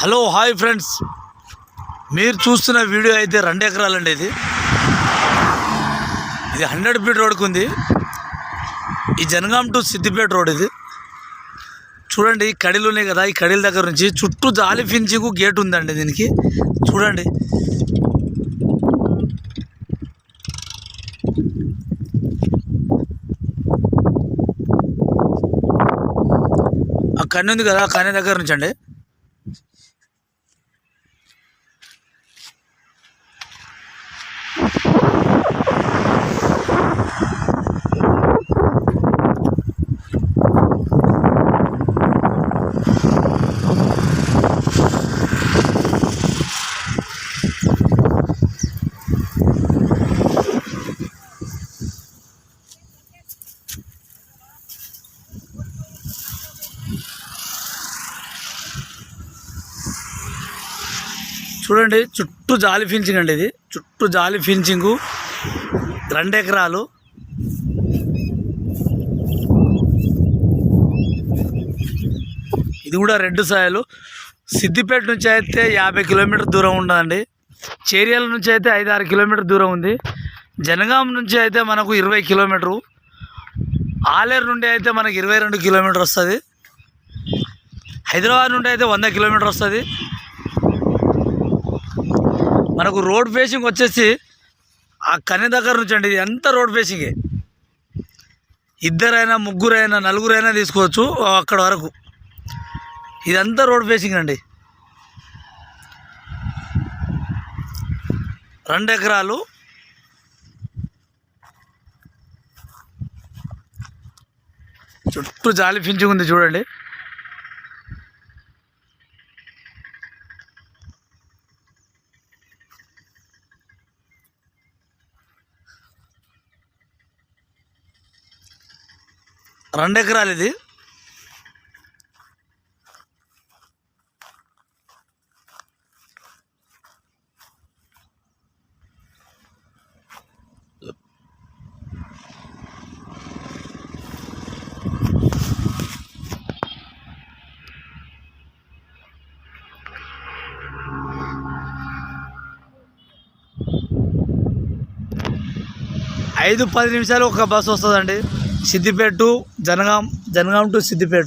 Hello hi friends. మీరు చూస్తున్న video అయితే రెండు ఎకరాలండి ఇది. ఇది హండ్రెడ్ ఫీట్ రోడ్కు ఉంది ఈ జనగాం టు సిద్దిపేట రోడ్ ఇది. చూడండి ఈ కడీలు ఉన్నాయి కదా ఈ కడీల దగ్గర నుంచి చుట్టూ జాలి ఫించింగ్ గేట్ ఉందండి దీనికి. చూడండి. కన్ను ఉంది కదా కన్ను దగ్గర నుంచి అండి చూడండి చుట్టూ జాలి ఫించింగ్ అండి ఇది. చుట్టూ జాలి ఫించింగు రెండు ఎకరాలు. ఇది కూడా రెండు సాయలు. సిద్దిపేట నుంచి అయితే యాభై కిలోమీటర్ దూరం ఉండదండి చేరియాల నుంచి అయితే ఐదు ఆరు కిలోమీటర్ దూరం ఉంది. జనగాం నుంచి అయితే మనకు ఇరవై కిలోమీటరు. ఆలేరు నుండి అయితే మనకు ఇరవై రెండు కిలోమీటర్ వస్తుంది. హైదరాబాద్ నుండి అయితే వంద కిలోమీటర్ వస్తుంది. మనకు రోడ్ ఫేసింగ్ వచ్చేసి ఆ కని దగ్గర నుంచి అండి ఇది అంతా రోడ్ ఫేసింగే. ఇద్దరైనా ముగ్గురైనా నలుగురైనా తీసుకోవచ్చు అక్కడ వరకు. ఇదంతా రోడ్ ఫేసింగ్ అండి. రెండు ఎకరాలు. చుట్టూ జాలి ఫించింగ్ ఉంది చూడండి. రెండు ఎకరాలు ఇది. ఐదు పది నిమిషాలు ఒక బస్సు వస్తుందండి. Siddipet to Jangaon Jangaon to Siddipet.